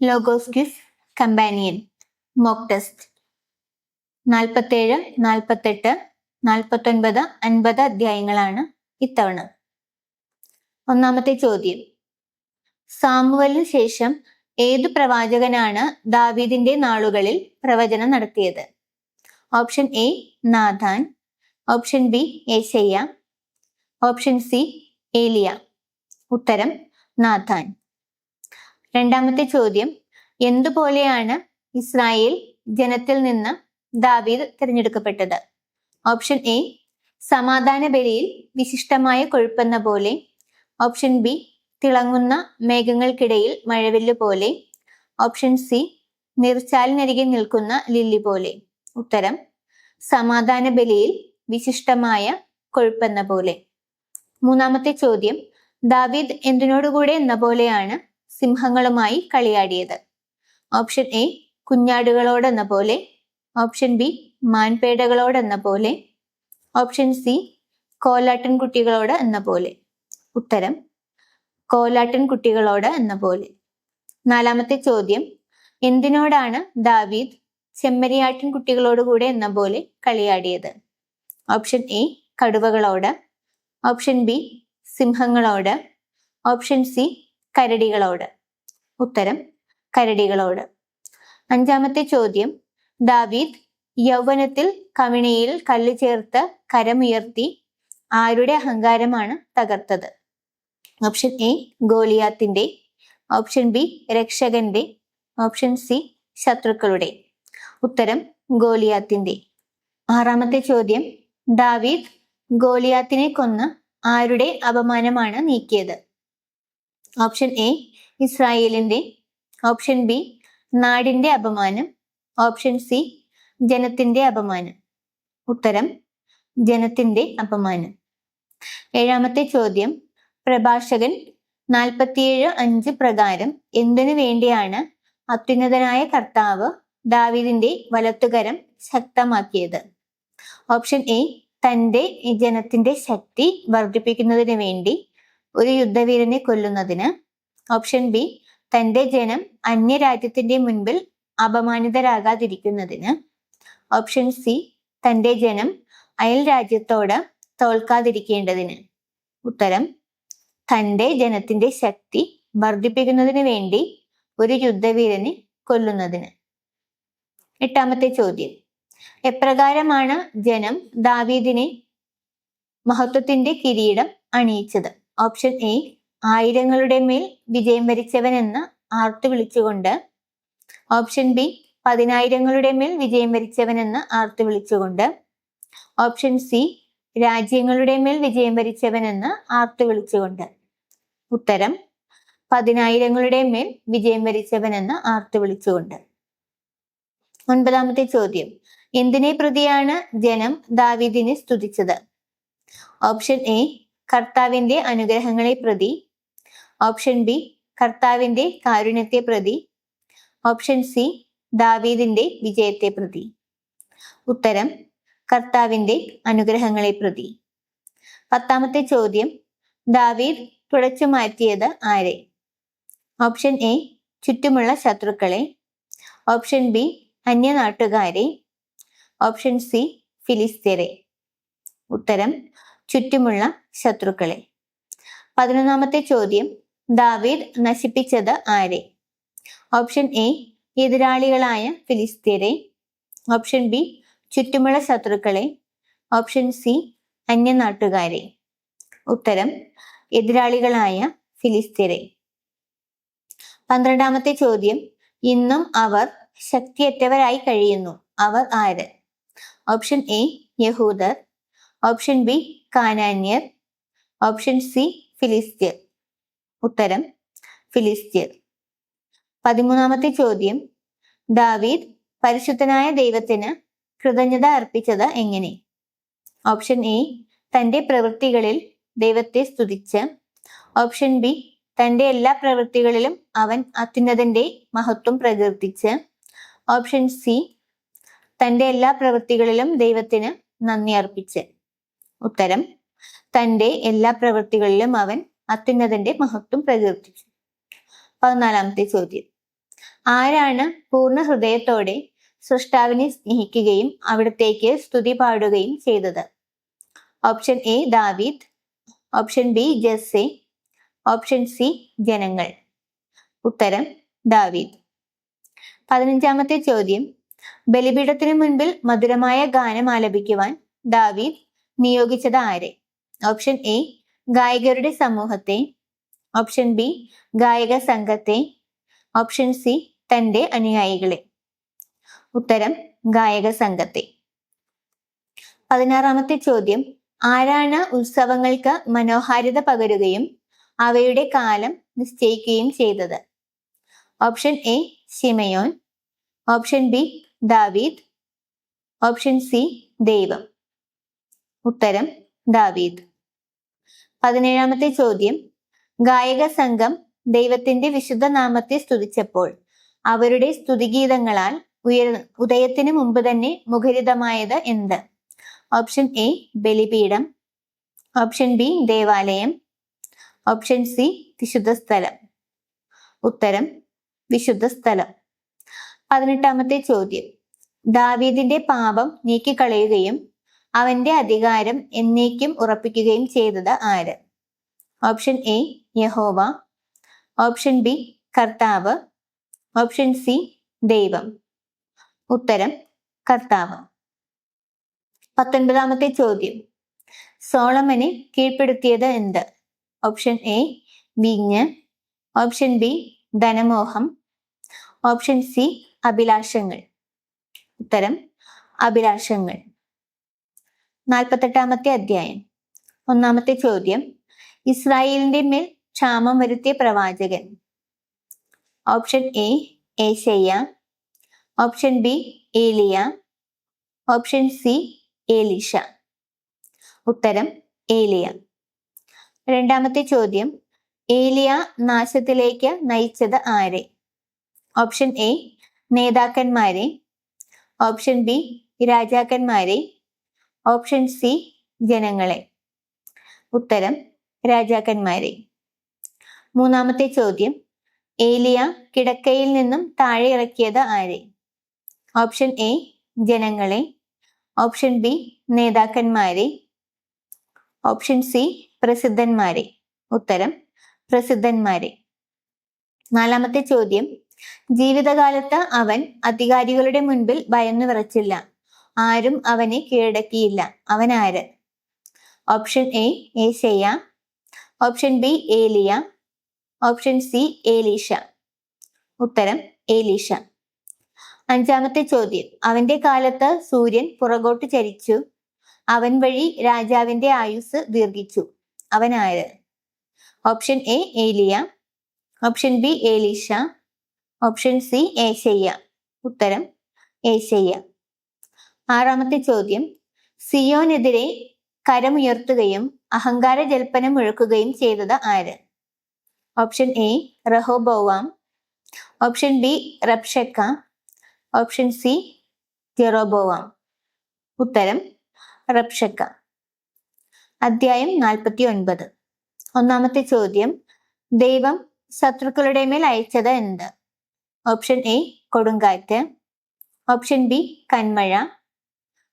Logos gif companion mock test നാൽപ്പത്തേഴ് നാൽപ്പത്തെട്ട് നാൽപ്പത്തൊൻപത് അൻപത് അധ്യായങ്ങളാണ് ഇത്തവണ. ഒന്നാമത്തെ ചോദ്യം. സാമുവലിന് ശേഷം ഏതു പ്രവാചകനാണ് ദാവീദിന്റെ നാളുകളിൽ പ്രവചനം നടത്തിയത്? Option A Nathan. Option B ഏശയ്യ. Option C ഏലിയ. ഉത്തരം നാഥാൻ. രണ്ടാമത്തെ ചോദ്യം എന്തുപോലെയാണ് ഇസ്രായേൽ ജനത്തിൽ നിന്ന് ദാവീദ് തിരഞ്ഞെടുക്കപ്പെട്ടത്? ഓപ്ഷൻ എ സമാധാന ബലിയിൽ വിശിഷ്ടമായ കൊഴുപ്പെന്ന പോലെ. ഓപ്ഷൻ ബി തിളങ്ങുന്ന മേഘങ്ങൾക്കിടയിൽ മഴവില്ല് പോലെ. ഓപ്ഷൻ സി നിർച്ചാലിനരികെ നിൽക്കുന്ന ലില്ലി പോലെ. ഉത്തരം സമാധാന ബലിയിൽ വിശിഷ്ടമായ കൊഴുപ്പെന്ന പോലെ. മൂന്നാമത്തെ ചോദ്യം ദാവീദ് എന്തിനോടുകൂടെ എന്ന പോലെയാണ് സിംഹങ്ങളുമായി കളിയാടിയത്. ഓപ്ഷൻ എ കുഞ്ഞാടുകളോടെന്ന പോലെ. ഓപ്ഷൻ ബി മാൻപേടകളോടെന്ന പോലെ. ഓപ്ഷൻ സി കോലാട്ടൻ കുട്ടികളോട് എന്ന പോലെ. ഉത്തരം കോലാട്ടൻ കുട്ടികളോട് എന്ന പോലെ. നാലാമത്തെ ചോദ്യം എന്തിനോടാണ് ദാവീദ് ചെമ്മരിയാട്ടിൻ കുട്ടികളോട് കൂടെ എന്ന പോലെ കളിയാടിയത്? ഓപ്ഷൻ എ കടുവകളോട്. ഓപ്ഷൻ ബി സിംഹങ്ങളോട്. ഓപ്ഷൻ സി കരടികളോട്. ഉത്തരം കരടികളോട്. അഞ്ചാമത്തെ ചോദ്യം ദാവീദ് യൗവനത്തിൽ കവിണിയിൽ കല്ല് ചേർത്ത് കരമുയർത്തി ആരുടെ അഹങ്കാരമാണ് തകർത്തത്? ഓപ്ഷൻ എ ഗോലിയാത്തിന്റെ. ഓപ്ഷൻ ബി രക്ഷകന്റെ. ഓപ്ഷൻ സി ശത്രുക്കളുടെ. ഉത്തരം ഗോലിയാത്തിന്റെ. ആറാമത്തെ ചോദ്യം ദാവീദ് ഗോലിയാത്തിനെ കൊന്ന് ആരുടെ അപമാനമാണ് നീക്കിയത്? ഓപ്ഷൻ എ ഇസ്രായേലിന്റെ. ഓപ്ഷൻ ബി നാടിന്റെ അപമാനം. ഓപ്ഷൻ സി ജനത്തിന്റെ അപമാനം. ഉത്തരം ജനത്തിന്റെ അപമാനം. ഏഴാമത്തെ ചോദ്യം പ്രഭാഷകൻ നാൽപ്പത്തിയേഴ് അഞ്ച് പ്രകാരം എന്തിനു വേണ്ടിയാണ് അത്യുന്നതനായ കർത്താവ് ദാവിദിന്റെ വലത്തുകരം ശക്തമാക്കിയത്? ഓപ്ഷൻ എ തന്റെ ജനത്തിന്റെ ശക്തി വർദ്ധിപ്പിക്കുന്നതിന് വേണ്ടി ഒരു യുദ്ധവീരനെ കൊല്ലുന്നതിന് ഓപ്ഷൻ ബി തന്റെ ജനം അന്യരാജ്യത്തിന്റെ മുൻപിൽ അപമാനിതരാകാതിരിക്കുന്നതിന്. ഓപ്ഷൻ സി തന്റെ ജനം അയൽ രാജ്യത്തോട് തോൽക്കാതിരിക്കേണ്ടതിന്. ഉത്തരം തന്റെ ജനത്തിന്റെ ശക്തി വർദ്ധിപ്പിക്കുന്നതിന് വേണ്ടി ഒരു യുദ്ധവീരനെ കൊല്ലുന്നതിന്. എട്ടാമത്തെ ചോദ്യം എപ്രകാരമാണ് ജനം ദാവീദിനെ മഹത്വത്തിന്റെ കിരീടം അണിയിച്ചത്? ഓപ്ഷൻ എ ആയിരങ്ങളുടെ മേൽ വിജയം വരിച്ചവൻ എന്ന് ആർത്തു വിളിച്ചുകൊണ്ട്. ഓപ്ഷൻ ബി പതിനായിരങ്ങളുടെ മേൽ വിജയം വരിച്ചവൻ എന്ന് ആർത്തു വിളിച്ചുകൊണ്ട്. ഓപ്ഷൻ സി രാജ്യങ്ങളുടെ മേൽ വിജയം വരിച്ചവൻ എന്ന് ആർത്തു വിളിച്ചുകൊണ്ട്. ഉത്തരം പതിനായിരങ്ങളുടെ മേൽ വിജയം വരിച്ചവൻ എന്ന് ആർത്തു വിളിച്ചുകൊണ്ട്. ഒൻപതാമത്തെ ചോദ്യം എന്തിനെ പ്രതിയാണ് ജനം ദാവീദിനെ സ്തുതിച്ചത്? ഓപ്ഷൻ എ കർത്താവിന്റെ അനുഗ്രഹങ്ങളെ പ്രതി. ഓപ്ഷൻ ബി കർത്താവിന്റെ കാരുണ്യത്തെ പ്രതി. ഓപ്ഷൻ സി ദാവീദിന്റെ വിജയത്തെ പ്രതി. ഉത്തരം കർത്താവിന്റെ അനുഗ്രഹങ്ങളെ പ്രതി. പത്താമത്തെ ചോദ്യം ദാവീദ് തുടച്ചു മാറ്റിയത് ആരെ? ഓപ്ഷൻ എ ചുറ്റുമുള്ള ശത്രുക്കളെ. ഓപ്ഷൻ ബി അന്യനാട്ടുകാരെ. ഓപ്ഷൻ സി ഫിലിസ്തീരെ ഉത്തരം ചുറ്റുമുള്ള ശത്രുക്കളെ. പതിനൊന്നാമത്തെ ചോദ്യം ദാവീദ് നശിപ്പിച്ചത് ആരെ? ഓപ്ഷൻ എ എതിരാളികളായ ഫിലിസ്തീനെ ഓപ്ഷൻ ബി ചുറ്റുമുള്ള ശത്രുക്കളെ. ഓപ്ഷൻ സി അന്യനാട്ടുകാരെ. ഉത്തരം എതിരാളികളായ ഫിലിസ്തീനെ പന്ത്രണ്ടാമത്തെ ചോദ്യം ഇന്നും അവർ ശക്തിയറ്റവരായി കഴിയുന്നു. അവർ ആര്? ഓപ്ഷൻ എ യഹൂദർ. ഓപ്ഷൻ ബി കാനാന്യർ. ഓപ്ഷൻ സി ഫിലിസ്ത്യർ ഉത്തരം ഫിലിസ്ത്യർ പതിമൂന്നാമത്തെ ചോദ്യം. ദാവീദ് പരിശുദ്ധനായ ദൈവത്തിന് കൃതജ്ഞത അർപ്പിച്ചത് എങ്ങനെ? ഓപ്ഷൻ എ തന്റെ പ്രവൃത്തികളിൽ ദൈവത്തെ സ്തുതിച്ച്. ഓപ്ഷൻ ബി തന്റെ എല്ലാ പ്രവൃത്തികളിലും അവൻ അത്യുന്നതന്റെ മഹത്വം പ്രകീർത്തിച്ച്. ഓപ്ഷൻ സി തന്റെ എല്ലാ പ്രവൃത്തികളിലും ദൈവത്തിന് നന്ദി അർപ്പിച്ച്. ഉത്തരം. തന്റെ എല്ലാ പ്രവൃത്തികളിലും അവൻ അത്യുന്നതന്റെ മഹത്വം പ്രകീർത്തിച്ചു. പതിനാലാമത്തെ ചോദ്യം. ആരാണ് പൂർണ ഹൃദയത്തോടെ സൃഷ്ടാവിനെ സ്നേഹിക്കുകയും അവിടത്തേക്ക് സ്തുതി പാടുകയും ചെയ്തത്? ഓപ്ഷൻ എ ദാവീദ്. Option B Jesse. Option C ജനങ്ങൾ. ഉത്തരം ദാവീദ്. പതിനഞ്ചാമത്തെ ചോദ്യം. ബലിപീഠത്തിനു മുൻപിൽ മധുരമായ ഗാനം ആലപിക്കുവാൻ ദാവീദ് നിയോഗിച്ചത് ആരെ? ഓപ്ഷൻ എ ഗായകരുടെ സമൂഹത്തെ. ഓപ്ഷൻ ബി ഗായക സംഘത്തെ. ഓപ്ഷൻ സി തന്റെ അനുയായികളെ. ഉത്തരം ഗായക സംഘത്തെ. പതിനാറാമത്തെ ചോദ്യം ആരാണ് ഉത്സവങ്ങൾക്ക് മനോഹാരിത പകരുകയും അവയുടെ കാലം നിശ്ചയിക്കുകയും ചെയ്തത്? Option A Simeon. Option B ദാവീദ്. ഓപ്ഷൻ സി ദൈവം. ഉത്തരം ദാവീദ്. പതിനേഴാമത്തെ ചോദ്യം. ഗായക സംഘം ദൈവത്തിന്റെ വിശുദ്ധ നാമത്തെ സ്തുതിച്ചപ്പോൾ അവരുടെ സ്തുതിഗീതങ്ങളാൽ ഉയർ ഉദയത്തിന് മുമ്പ് തന്നെ മുഖരിതമായത് എന്ത്? ഓപ്ഷൻ എ ബലിപീഠം. ഓപ്ഷൻ ബി ദേവാലയം. ഓപ്ഷൻ സി വിശുദ്ധ സ്ഥലം. ഉത്തരം വിശുദ്ധ സ്ഥലം. പതിനെട്ടാമത്തെ ചോദ്യം. ദാവീദിന്റെ പാപം നീക്കിക്കളയുകയും അവന്റെ അധികാരം എന്നേക്കും ഉറപ്പിക്കുകയും ചെയ്തത് ആര്? ഓപ്ഷൻ എ യഹോവ. ഓപ്ഷൻ ബി കർത്താവ്. ഓപ്ഷൻ സി ദൈവം. ഉത്തരം കർത്താവ്. പത്തൊൻപതാമത്തെ ചോദ്യം. സോളമനെ കീഴ്പ്പെടുത്തിയത് എന്ത്? ഓപ്ഷൻ എ വീഞ്ഞ്. ഓപ്ഷൻ ബി ധനമോഹം. ഓപ്ഷൻ സി അഭിലാഷങ്ങൾ. ഉത്തരം അഭിലാഷങ്ങൾ. നാൽപ്പത്തെട്ടാമത്തെ അധ്യായം. ഒന്നാമത്തെ ചോദ്യം. ഇസ്രായേലിന്റെ മേൽ ക്ഷാമം വരുത്തിയ പ്രവാചകൻ. ഓപ്ഷൻ എ ഏശയ്യ. ഓപ്ഷൻ ബി ഏലിയ. ഓപ്ഷൻ സി ഏലിഷ ഉത്തരം ഏലിയ. രണ്ടാമത്തെ ചോദ്യം. ഏലിയ നാശത്തിലേക്ക് നയിച്ചത് ആരെ? ഓപ്ഷൻ എ നേതാക്കന്മാരെ. ഓപ്ഷൻ ബി രാജാക്കന്മാരെ. ഓപ്ഷൻ സി ജനങ്ങളെ. ഉത്തരം രാജാക്കന്മാരെ. മൂന്നാമത്തെ ചോദ്യം ഏലിയ കിടക്കയിൽ നിന്നും താഴെ ഇറക്കിയത് ആരെ? ഓപ്ഷൻ എ ജനങ്ങളെ. ഓപ്ഷൻ ബി നേതാക്കന്മാരെ. ഓപ്ഷൻ സി പ്രസിദ്ധന്മാരെ. ഉത്തരം പ്രസിദ്ധന്മാരെ. നാലാമത്തെ ചോദ്യം ജീവിതകാലത്ത് അവൻ അധികാരികളുടെ മുൻപിൽ ഭയന്നു വിറച്ചില്ല. ആരും അവനെ കീഴടക്കിയില്ല. അവൻ ആര്? ഓപ്ഷൻ എ ഏശയ്യ. ഓപ്ഷൻ ബി ഏലിയ. ഓപ്ഷൻ സി ഏലീഷ ഉത്തരം ഏലീഷ അഞ്ചാമത്തെ ചോദ്യം. അവന്റെ കാലത്ത് സൂര്യൻ പുറകോട്ട് ചരിച്ചു. അവൻ വഴി രാജാവിന്റെ ആയുസ് ദീർഘിച്ചു. അവൻ ആര്? Option A Eliya. Option B Elisha option C ഏശയ്യ. ഉത്തരം ഏശയ്യ. ആറാമത്തെ ചോദ്യം. സിയോനെതിരെ കരമുയർത്തുകയും അഹങ്കാര ജൽപ്പനം മുഴക്കുകയും ചെയ്തത് ആര്? Option A Rehoboam. Option B Rabshakeh. Option C Jeroboam. ഉത്തരം റബ്ഷക്ക. അധ്യായം നാൽപ്പത്തി ഒൻപത് ഒന്നാമത്തെ ചോദ്യം. ദൈവം ശത്രുക്കളുടെ മേൽ അയച്ചത് എന്ത്? ഓപ്ഷൻ എ കൊടുങ്കാറ്റ്. ഓപ്ഷൻ ബി കന്മഴ.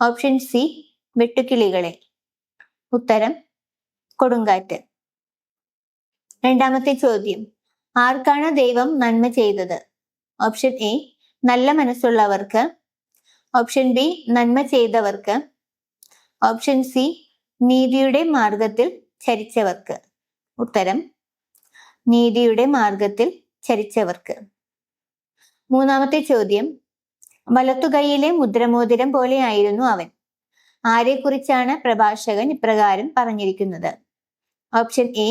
ഓപ്ഷൻ സി വെട്ടുക്കിളികളെ. ഉത്തരം കൊടുങ്കാറ്റ്. രണ്ടാമത്തെ ചോദ്യം ആർക്കാണ് ദൈവം നന്മ ചെയ്തത്? ഓപ്ഷൻ എ നല്ല മനസ്സുള്ളവർക്ക്. ഓപ്ഷൻ ബി നന്മ ചെയ്തവർക്ക്. ഓപ്ഷൻ സി നീതിയുടെ മാർഗത്തിൽ ചരിച്ചവർക്ക്. ഉത്തരം നീതിയുടെ മാർഗത്തിൽ ചരിച്ചവർക്ക്. മൂന്നാമത്തെ ചോദ്യം വലത്തുകൈയിലെ മുദ്രമോതിരം പോലെയായിരുന്നു അവൻ. ആരെക്കുറിച്ചാണ് പ്രഭാഷകൻ ഇപ്രകാരം പറഞ്ഞിരിക്കുന്നത്? ഓപ്ഷൻ എ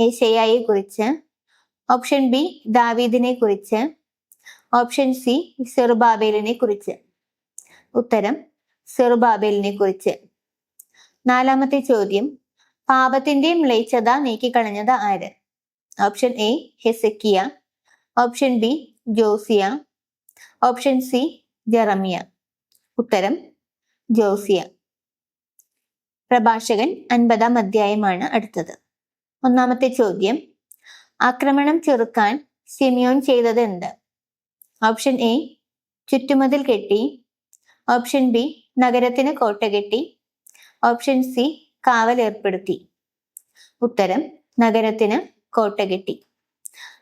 ഏശയായെ കുറിച്ച് ഓപ്ഷൻ ബി ദാവീദിനെ കുറിച്ച് ഓപ്ഷൻ സി സെറുബാബേലിനെ കുറിച്ച് ഉത്തരം സെറുബാബേലിനെ കുറിച്ച് നാലാമത്തെ ചോദ്യം പാപത്തിന്റെ മ്ലേച്ഛത നീക്കിക്കളഞ്ഞത് ആര്? Option A Hezekiah. Option B Josiah. Option C Jeremiah. ഉത്തരം ജോസിയ. പ്രഭാഷകൻ അൻപതാം അധ്യായമാണ് അടുത്തത്. ഒന്നാമത്തെ ചോദ്യം ആക്രമണം ചെറുക്കാൻ സിമിയോൺ ചെയ്തത് എന്ത് ഓപ്ഷൻ എ ചുറ്റുമതിൽ കെട്ടി. ഓപ്ഷൻ ബി നഗരത്തിന് കോട്ട കെട്ടി. ഓപ്ഷൻ സി കാവൽ ഏർപ്പെടുത്തി. ഉത്തരം നഗരത്തിന് കോട്ട കെട്ടി.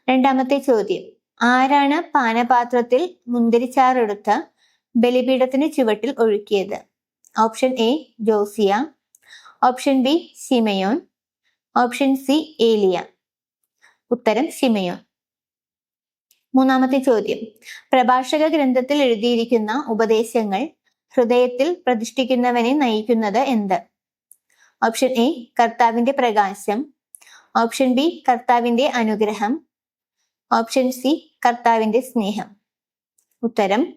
രണ്ടാമത്തെ ചോദ്യം ആരാണ് പാനപാത്രത്തിൽ മുന്തിരിച്ചാറെടുത്ത് ബലിപീഠത്തിന് ചുവട്ടിൽ ഒഴുക്കിയത്? Option A Josiah. Option B Simeon option C ഏലിയ. ഉത്തരം സിമയോൻ മൂന്നാമത്തെ ചോദ്യം. പ്രഭാഷക ഗ്രന്ഥത്തിൽ എഴുതിയിരിക്കുന്ന ഉപദേശങ്ങൾ ഹൃദയത്തിൽ പ്രതിഷ്ഠിക്കുന്നവനെ നയിക്കുന്നത് എന്ത്? ഓപ്ഷൻ എ കർത്താവിന്റെ പ്രകാശം. ഓപ്ഷൻ ബി കർത്താവിന്റെ അനുഗ്രഹം. ഓപ്ഷൻ സി കർത്താവിന്റെ സ്നേഹം. ഉത്തരം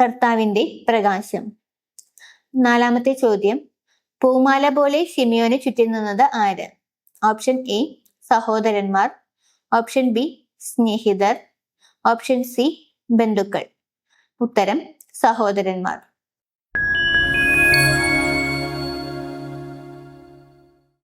കർത്താവിന്റെ പ്രകാശം. നാലാമത്തെ ചോദ്യം പൂമാല പോലെ ഷിമിയോനെ ചുറ്റി നിന്നത് ആര്? ഓപ്ഷൻ എ സഹോദരന്മാർ. ഓപ്ഷൻ ബി സ്നേഹിതർ. ഓപ്ഷൻ സി ബന്ധുക്കൾ. ഉത്തരം സഹോദരന്മാർ.